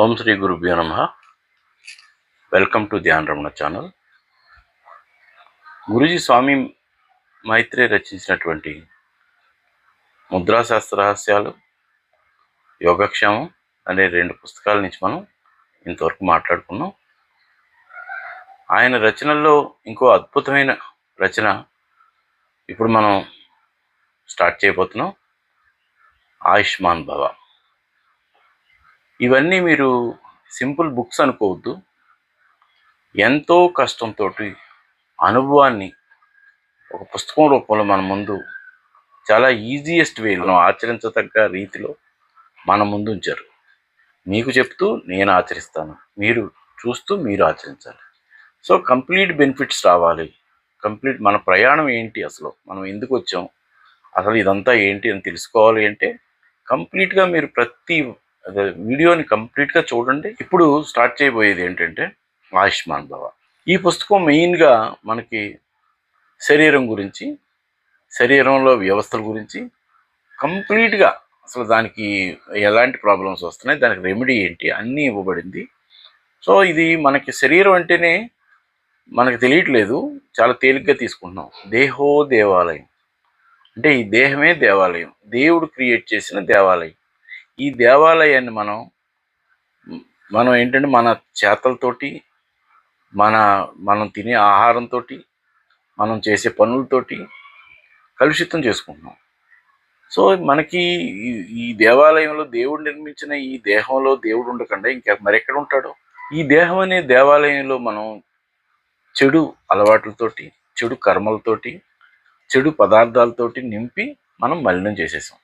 ఓం శ్రీ గురుభ్యో నమ. Welcome to Dhyan Ramana channel Guruji Swami Maitreya రచించినటువంటి ముద్రాశాస్త్ర రహస్యాలు యోగక్షేమం అనే రెండు పుస్తకాల నుంచి మనం ఇంతవరకు మాట్లాడుకున్నాం. ఆయన రచనల్లో ఇంకో అద్భుతమైన రచన ఇప్పుడు మనం స్టార్ట్ చేయబోతున్నాం. ఆయుష్మాన్ భవ. ఇవన్నీ మీరు సింపుల్ బుక్స్ అనుకోవద్దు. ఎంతో కష్టంతో అనుభవాన్ని ఒక పుస్తకం రూపంలో మన ముందు చాలా ఈజియెస్ట్ వేలో ఆచరించదగ్గ రీతిలో మన ముందు ఉంచారు. మీకు చెప్తూ నేను ఆచరిస్తాను. మీరు చూస్తూ మీరు ఆచరించాలి. సో కంప్లీట్ బెనిఫిట్స్ రావాలి. కంప్లీట్ మన ప్రయాణం ఏంటి అసలు? మనం ఎందుకు వచ్చాం? అసలు ఇదంతా ఏంటి అని తెలుసుకోవాలి అంటే కంప్లీట్గా మీరు ప్రతి అదే వీడియోని కంప్లీట్గా చూడండి. ఇప్పుడు స్టార్ట్ చేయబోయేది ఏంటంటే ఆయుష్మాన్ భవ. ఈ పుస్తకం మెయిన్గా మనకి శరీరం గురించి శరీరంలో వ్యవస్థల గురించి కంప్లీట్గా అసలు దానికి ఎలాంటి ప్రాబ్లమ్స్ వస్తున్నాయి దానికి రెమెడీ ఏంటి అన్నీ ఇవ్వబడింది. సో ఇది మనకి శరీరం అంటేనే మనకు తెలియట్లేదు చాలా తేలిగ్గా తీసుకుంటున్నాం. దేహో దేవాలయం. అంటే ఈ దేహమే దేవాలయం. దేవుడు క్రియేట్ చేసిన దేవాలయం. ఈ దేవాలయాన్ని మనం మనం ఏంటంటే మన చేతలతోటి మన మనం తినే ఆహారంతో మనం చేసే పనులతోటి కలుషితం చేసుకుంటున్నాం. సో మనకి ఈ- దేవాలయంలో దేవుడు నిర్మించిన ఈ దేహంలో దేవుడు ఉండకుండా ఇంకా మరెక్కడ ఉంటాడు? ఈ దేహం అనే దేవాలయంలో మనం చెడు అలవాట్లతోటి చెడు కర్మలతోటి చెడు పదార్థాలతోటి నింపి మనం మలినం చేసేసాం.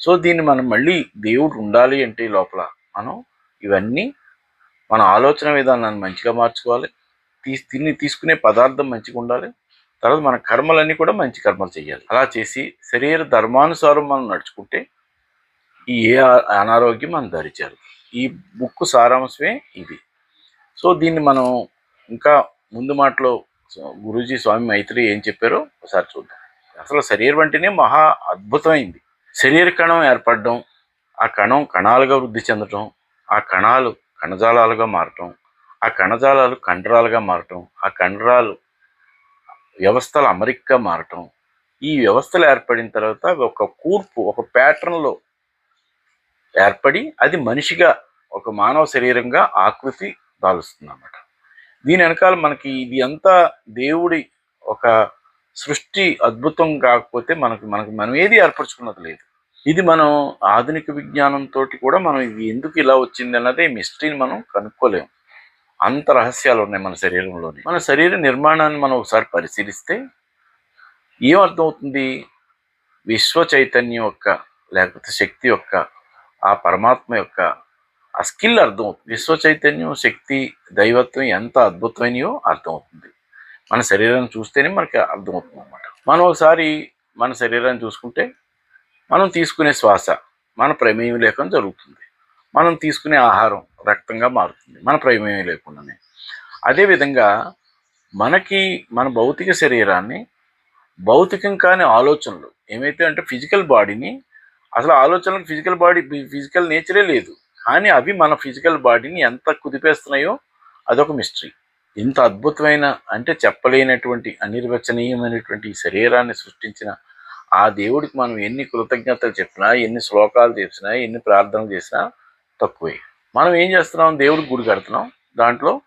సో దీన్ని మనం మళ్ళీ దేవుడు ఉండాలి అంటే లోపల మనం ఇవన్నీ మన ఆలోచన విధానాన్ని మంచిగా మార్చుకోవాలి. తీ తిని తీసుకునే పదార్థం మంచిగా ఉండాలి. తర్వాత మన కర్మలన్నీ కూడా మంచి కర్మలు చేయాలి. అలా చేసి శరీర ధర్మానుసారం మనం నడుచుకుంటే ఈ ఏ అనారోగ్యం మనం ధరించారు ఈ బుక్ సారాంశమే ఇది. సో దీన్ని మనం ఇంకా ముందు మాటలో గురూజీ స్వామి మైత్రి ఏం చెప్పారో ఒకసారి చూద్దాం. అసలు శరీరం అంటేనే మహా అద్భుతమైంది. శరీర కణం ఏర్పడడం ఆ కణం కణాలుగా వృద్ధి చెందటం ఆ కణాలు కణజాలాలుగా మారటం ఆ కణజాలాలు కండరాలుగా మారటం ఆ కండరాలు వ్యవస్థల అమరికగా మారటం. ఈ వ్యవస్థలు ఏర్పడిన తర్వాత ఒక కూర్పు ఒక ప్యాటర్న్లో ఏర్పడి అది మనిషిగా ఒక మానవ శరీరంగా ఆకృతి దాలుస్తుంది అన్నమాట దీని వెనకాల మనకి ఇది అంతా దేవుడి ఒక సృష్టి అద్భుతం కాకపోతే మనకి మనకి మనం ఏది ఏర్పరచుకున్నది లేదు. ఇది మనం ఆధునిక విజ్ఞానంతో కూడా మనం ఇది ఎందుకు ఇలా వచ్చింది అన్నదే మిస్టరీని మనం కనుక్కోలేము. అంత రహస్యాలు ఉన్నాయి మన శరీరంలోని. మన శరీర నిర్మాణాన్ని మనం ఒకసారి పరిశీలిస్తే ఏం అర్థమవుతుంది విశ్వ చైతన్యం యొక్క లేకపోతే శక్తి యొక్క ఆ పరమాత్మ యొక్క ఆ స్కిల్ అర్థమవుతుంది. విశ్వ చైతన్యం శక్తి దైవత్వం ఎంత అద్భుతమైనయో అర్థమవుతుంది. మన శరీరాన్ని చూస్తేనే మనకి అర్థమవుతుంది అనమాట మనం ఒకసారి మన శరీరాన్ని చూసుకుంటే మనం తీసుకునే శ్వాస మన ప్రమేయం లేకుండా జరుగుతుంది. మనం తీసుకునే ఆహారం రక్తంగా మారుతుంది. మన ప్రమేయం లేకుండానే. అదేవిధంగా మనకి మన భౌతిక శరీరాన్ని భౌతికం కాని ఆలోచనలు ఏమైతే అంటే ఫిజికల్ బాడీని అసలు ఆలోచనలకు ఫిజికల్ బాడీ ఫిజికల్ నేచరే లేదు. కానీ అవి మన ఫిజికల్ బాడీని ఎంత కుదిపేస్తున్నాయో అదొక మిస్టరీ. ఇంత అద్భుతమైన అంటే చెప్పలేనటువంటి అనిర్వచనీయమైనటువంటి ఈ శరీరాన్ని సృష్టించిన ఆ దేవుడికి మనం ఎన్ని కృతజ్ఞతలు చెప్పినా ఎన్ని శ్లోకాలు చేసినా ఎన్ని ప్రార్థనలు చేసినా తక్కువే. మనం ఏం చేస్తున్నాం? దేవుడికి గుడి కడుతున్నాం. దాంట్లో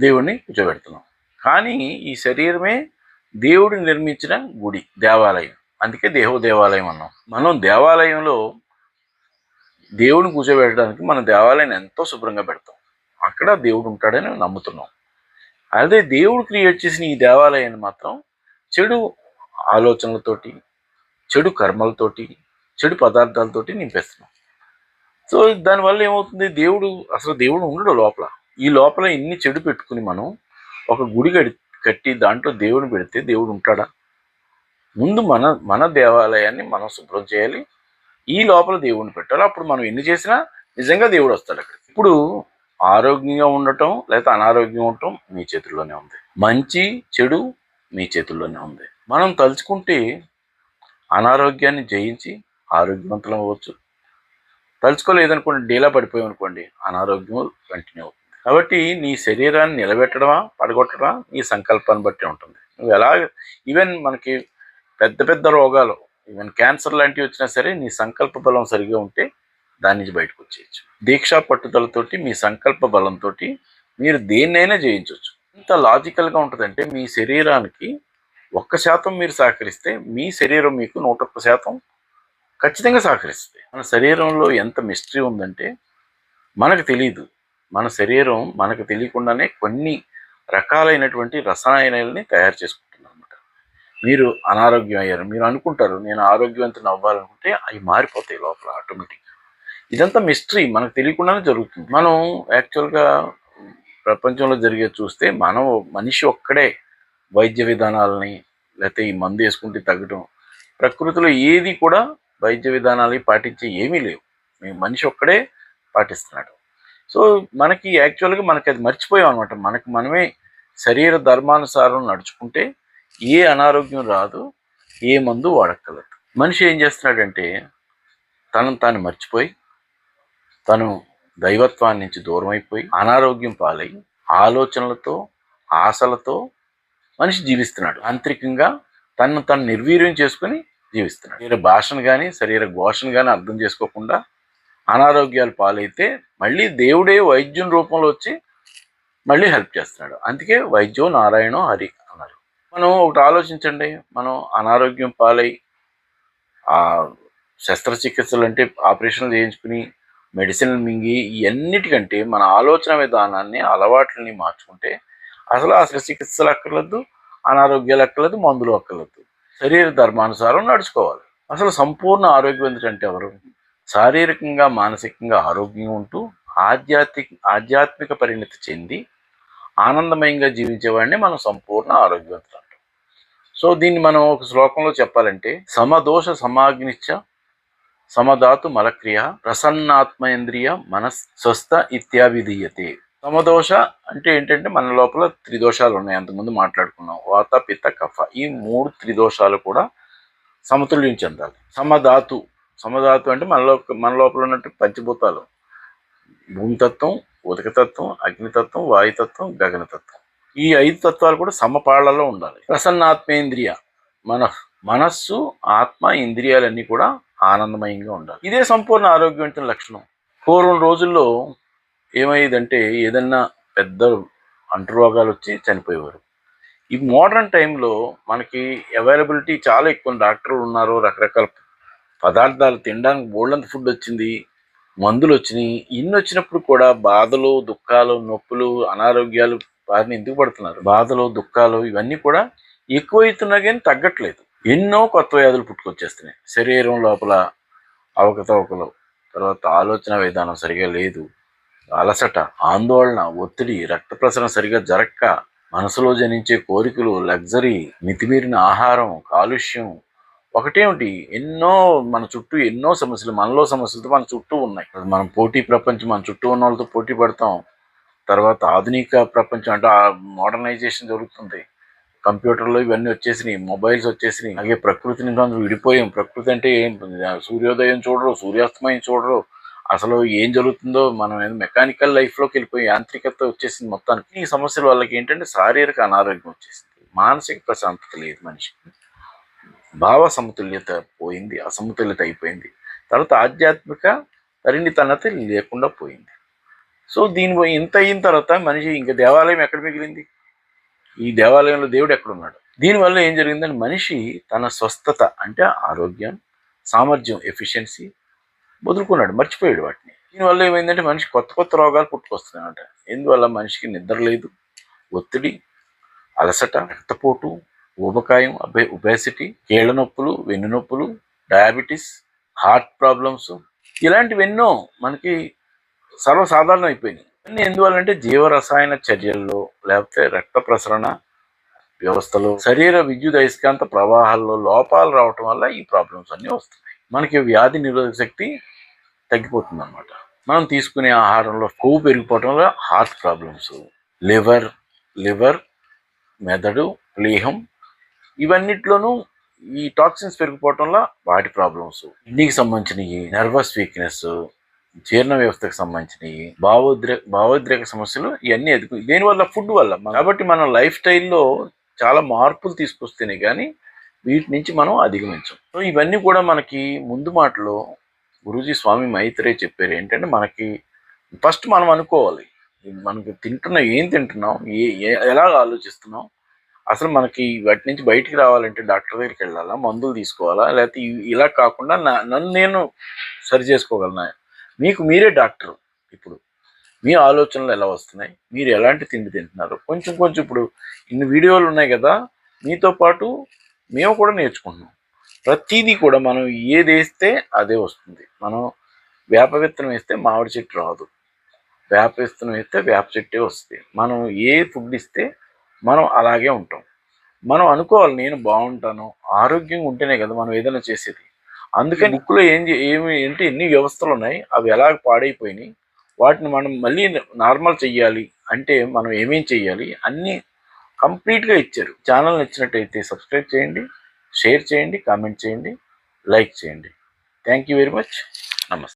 దేవుడిని కూర్చోబెడుతున్నాం. కానీ ఈ శరీరమే దేవుడు నిర్మించిన గుడి దేవాలయం. అందుకే దేహో దేవాలయం అన్నాం. మనం దేవాలయంలో దేవుడిని కూర్చోబెట్టడానికి మన దేవాలయాన్ని ఎంతో శుభ్రంగా పెడతాం. అక్కడ దేవుడు ఉంటాడని నమ్ముతున్నాం. అదే దేవుడు క్రియేట్ చేసిన ఈ దేవాలయాన్ని మాత్రం చెడు ఆలోచనలతోటి చెడు కర్మలతోటి చెడు పదార్థాలతోటి నింపేస్తున్నాం. సో దానివల్ల ఏమవుతుంది? దేవుడు అసలు దేవుడు ఉండడు లోపల. ఈ లోపల ఎన్ని చెడు పెట్టుకుని మనం ఒక గుడి కట్టి దాంట్లో దేవుడిని పెడితే దేవుడు ఉంటాడా? ముందు మన మన దేవాలయాన్ని మనం శుభ్రం చేయాలి. ఈ లోపల దేవుడిని పెట్టాలి. అప్పుడు మనం ఎన్ని చేసినా నిజంగా దేవుడు వస్తాడు అక్కడ ఇప్పుడు ఆరోగ్యంగా ఉండటం లేదా అనారోగ్యం ఉండటం మీ చేతుల్లోనే ఉంది. మంచి చెడు మీ చేతుల్లోనే ఉంది. మనం తలుచుకుంటే అనారోగ్యాన్ని జయించి ఆరోగ్యవంతులం అవ్వచ్చు. తలుచుకోలేదనుకోండి డీలా పడిపోయాం అనుకోండి అనారోగ్యం కంటిన్యూ అవుతుంది. కాబట్టి నీ శరీరాన్ని నిలబెట్టడమా పడగొట్టడమా నీ సంకల్పాన్ని బట్టి ఉంటుంది. నువ్వు ఎలా ఈవెన్ మనకి పెద్ద పెద్ద రోగాలు ఈవెన్ క్యాన్సర్ లాంటివి వచ్చినా సరే నీ సంకల్ప బలం సరిగా ఉంటే దాని నుంచి బయటకు వచ్చేయచ్చు. దీక్షా పట్టుదలతోటి మీ సంకల్ప బలంతో మీరు దేన్నైనా చేయించవచ్చు ఇంత లాజికల్గా ఉంటుందంటే మీ శరీరానికి ఒక్క శాతం మీరు సహకరిస్తే మీ శరీరం మీకు నూట ఒక్క శాతం ఖచ్చితంగా సహకరిస్తుంది. మన శరీరంలో ఎంత మిస్టరీ ఉందంటే మనకు తెలియదు మన శరీరం మనకు తెలియకుండానే కొన్ని రకాలైనటువంటి రసాయనాలని తయారు చేసుకుంటుంది అనమాట మీరు అనారోగ్యం అయ్యారు మీరు అనుకుంటారు నేను ఆరోగ్యవంతుని అవ్వాలనుకుంటే అవి మారిపోతాయి లోపల ఆటోమేటిక్ ఇదంతా మిస్టరీ మనకు తెలియకుండానే జరుగుతుంది. మనం యాక్చువల్గా ప్రపంచంలో జరిగే చూస్తే మనం మనిషి ఒక్కడే వైద్య విధానాలని లేకపోతే ఈ మందు వేసుకుంటే తగ్గడం ప్రకృతిలో ఏది కూడా వైద్య విధానాలు పాటించే ఏమీ లేవు. మేము మనిషి ఒక్కడే పాటిస్తున్నాడు. సో మనకి యాక్చువల్గా మనకి అది మర్చిపోయాం అనమాట మనకి మనమే శరీర ధర్మానుసారం నడుచుకుంటే ఏ అనారోగ్యం రాదు ఏ మందు వాడక్కలదు మనిషి ఏం చేస్తున్నాడంటే తనను తాను మర్చిపోయి తను దైవత్వాన్ని నుంచి దూరమైపోయి అనారోగ్యం పాలై ఆలోచనలతో ఆశలతో మనిషి జీవిస్తున్నాడు. ఆంతరికంగా తనను తను నిర్వీర్యం చేసుకుని జీవిస్తున్నాడు. శరీర భాషను కానీ శరీర ఘోషను కానీ అర్థం చేసుకోకుండా అనారోగ్యాలు పాలైతే మళ్ళీ దేవుడే వైద్యం రూపంలో వచ్చి మళ్ళీ హెల్ప్ చేస్తున్నాడు. అందుకే వైద్యో నారాయణో హరి అన్నారు. మనం ఒకటి ఆలోచించండి. మనం అనారోగ్యం పాలై శస్త్రచికిత్సలు అంటే ఆపరేషన్లు చేయించుకుని మెడిసిన్ మింగి ఇవన్నిటికంటే మన ఆలోచన విధానాన్ని అలవాట్లని మార్చుకుంటే అసలు అసలు చికిత్సలు అక్కర్లేదు అనారోగ్యాలు అక్కర్లేదు మందులు అక్కర్లేదు శరీర ధర్మానుసారం నడుచుకోవాలి. అసలు సంపూర్ణ ఆరోగ్యవంతుడు అంటే ఎవరు? శారీరకంగా మానసికంగా ఆరోగ్యంగా ఉంటూ ఆధ్యాత్మిక ఆధ్యాత్మిక పరిణతి చెంది ఆనందమయంగా జీవించేవాడిని మనం సంపూర్ణ ఆరోగ్యవంతులు అంటాం. సో దీన్ని మనం ఒక శ్లోకంలో చెప్పాలంటే సమదోష సమాగ్నిచ్చ సమధాతు మలక్రియ ప్రసన్నాత్మేంద్రియ మనస్ స్వస్థ ఇత్యాభిధీయతే సమదోష అంటే ఏంటంటే మన లోపల త్రిదోషాలు ఉన్నాయి. అంతకుముందు మాట్లాడుకున్నాం. వాత పిత్త కఫ. ఈ మూడు త్రిదోషాలు కూడా సమతుల్యం చెందాలి. సమధాతు సమధాతు అంటే మనలో మన లోపల ఉన్నట్టు పంచభూతాలు. భూమితత్వం ఉదకతత్వం అగ్నితత్వం వాయుతత్వం గగనతత్వం. ఈ ఐదు తత్వాలు కూడా సమపాళ్ళలో ఉండాలి. ప్రసన్నాత్మేంద్రియ మన మనస్సు ఆత్మ ఇంద్రియాలన్నీ కూడా ఆనందమయంగా ఉండాలి. ఇదే సంపూర్ణ ఆరోగ్యవంతుల లక్షణం. పూర్వం రోజుల్లో ఏమయ్యేదంటే ఏదన్నా పెద్ద అంటురోగాలు వచ్చి చనిపోయేవారు. ఈ మోడర్న్ టైంలో మనకి అవైలబిలిటీ చాలా ఎక్కువ. డాక్టర్లు ఉన్నారు రకరకాల పదార్థాలు తినడానికి బోల్డంత ఫుడ్ వచ్చింది మందులు వచ్చినాయి ఇన్ని వచ్చినప్పుడు కూడా బాధలు దుఃఖాలు నొప్పులు అనారోగ్యాలు వారిని ఎందుకు పడుతున్నారు? బాధలు దుఃఖాలు ఇవన్నీ కూడా ఎక్కువైతున్నా కానీ తగ్గట్లేదు. ఎన్నో కొత్త వ్యాధులు పుట్టుకొచ్చేస్తున్నాయి. శరీరం లోపల అవకతవకలు తర్వాత ఆలోచన విధానం సరిగా లేదు. అలసట ఆందోళన ఒత్తిడి రక్త ప్రసరణ సరిగా జరక్క మనసులో జనించే కోరికలు లగ్జరీ మితిమీరిన ఆహారం కాలుష్యం ఒకటేమిటి? ఎన్నో మన చుట్టూ ఎన్నో సమస్యలు మనలో సమస్యలతో మన చుట్టూ ఉన్నాయి. మనం పోటీ ప్రపంచం మన చుట్టూ ఉన్న వాళ్ళతో పోటీ పడతాం. తర్వాత ఆధునిక ప్రపంచం అంటే మోడర్నైజేషన్ జరుగుతుంది. కంప్యూటర్లో ఇవన్నీ వచ్చేసినాయి మొబైల్స్ వచ్చేసినాయి. అలాగే ప్రకృతిని మనం విడిపోయాం. ప్రకృతి అంటే ఏం? సూర్యోదయం చూడరు సూర్యాస్తమయం చూడరు. అసలు ఏం జరుగుతుందో మనం మెకానికల్ లైఫ్లోకి వెళ్ళిపోయి యాంత్రికత వచ్చేసింది మొత్తానికి. ఈ సమస్యల వాళ్ళకి ఏంటంటే శారీరక అనారోగ్యం వచ్చేసింది. మానసిక ప్రశాంతత లేదు మనిషికి. భావ సమతుల్యత పోయింది అసమతుల్యత అయిపోయింది. తర్వాత ఆధ్యాత్మిక పరిణితనత లేకుండా పోయింది. సో దీని ఇంత అయిన తర్వాత మనిషి ఇంకా దేవాలయం ఎక్కడ మిగిలింది? ఈ దేవాలయంలో దేవుడు ఎక్కడున్నాడు? దీనివల్ల ఏం జరిగిందంటే మనిషి తన స్వస్థత అంటే ఆరోగ్యం సామర్థ్యం ఎఫిషియన్సీ వదులుకున్నాడు మర్చిపోయాడు వాటిని. దీనివల్ల ఏమైందంటే మనిషి కొత్త కొత్త రోగాలు పుట్టుకొస్తున్నాయన్నమాట ఎందువల్ల మనిషికి నిద్ర లేదు ఒత్తిడి అలసట రక్తపోటు ఊబకాయం అబే ఒబేసిటీ కీళ్ళ నొప్పులు వెన్ను నొప్పులు డయాబెటీస్ హార్ట్ ప్రాబ్లమ్స్ ఇలాంటివి ఎన్నో మనకి సర్వసాధారణం అయిపోయినాయి. అన్నీ ఎందువల్లంటే జీవరసాయన చర్యల్లో లేకపోతే రక్త ప్రసరణ వ్యవస్థలో శరీర విద్యుత్ అయస్కాంత ప్రవాహాల్లో లోపాలు రావటం వల్ల ఈ ప్రాబ్లమ్స్ అన్నీ వస్తున్నాయి. మనకి వ్యాధి నిరోధక శక్తి తగ్గిపోతుంది అనమాట మనం తీసుకునే ఆహారంలో కొవ్వు పెరిగిపోవటం వల్ల హార్ట్ ప్రాబ్లమ్స్ లివర్ లివర్ మెదడు ప్లీహం ఇవన్నిట్లోనూ ఈ టాక్సిన్స్ పెరిగిపోవటం వల్ల వాటి ప్రాబ్లమ్స్ కిడ్నీకి సంబంధించినవి నర్వస్ వీక్నెస్ జీర్ణ వ్యవస్థకు సంబంధించినవి భావోద్రే భావోద్రేక సమస్యలు ఇవన్నీ ఎదుగు దేనివల్ల ఫుడ్ వల్ల. కాబట్టి మన లైఫ్ స్టైల్లో చాలా మార్పులు తీసుకొస్తేనే కానీ వీటి నుంచి మనం అధిగమించం. సో ఇవన్నీ కూడా మనకి ముందు మాటలో గురూజీ స్వామి మైత్రే చెప్పారు. ఏంటంటే మనకి ఫస్ట్ మనం అనుకోవాలి. మనకి తింటున్న ఏం తింటున్నాం ఏ ఎలా ఆలోచిస్తున్నాం? అసలు మనకి వాటి నుంచి బయటికి రావాలంటే డాక్టర్ దగ్గరికి వెళ్ళాలా? మందులు తీసుకోవాలా? లేకపోతే ఇలా కాకుండా నా- నన్ను నేను సరి చేసుకోగలనా? మీకు మీరే డాక్టర్ ఇప్పుడు. మీ ఆలోచనలు ఎలా వస్తున్నాయి? మీరు ఎలాంటి తిండి తింటున్నారు? కొంచెం కొంచెం ఇప్పుడు ఇన్ని వీడియోలు ఉన్నాయి కదా మీతో పాటు మేము కూడా నేర్చుకుంటున్నాం. ప్రతిదీ కూడా మనం ఏది వేస్తే అదే వస్తుంది. మనం వేప విత్తనం వేస్తే మామిడి చెట్టు రాదు. వేప విత్తనం వేస్తే వేప చెట్టే వస్తుంది. మనం ఏ ఫుడ్ ఇస్తే మనం అలాగే ఉంటాం. మనం అనుకోవాలి నేను బాగుంటాను ఆరోగ్యంగా ఉంటేనే కదా మనం ఏదైనా చేసేది. అందుకని బుక్లో ఏం ఏమి ఏంటి ఎన్ని వ్యవస్థలు ఉన్నాయి అవి ఎలా పాడైపోయినాయి వాటిని మనం మళ్ళీ నార్మల్ చెయ్యాలి అంటే మనం ఏమేం చెయ్యాలి అన్నీ కంప్లీట్గా ఇచ్చారు. ఛానల్ నచ్చినట్టయితే సబ్స్క్రైబ్ చేయండి షేర్ చేయండి కామెంట్ చేయండి లైక్ చేయండి. Thank you very much. నమస్తే.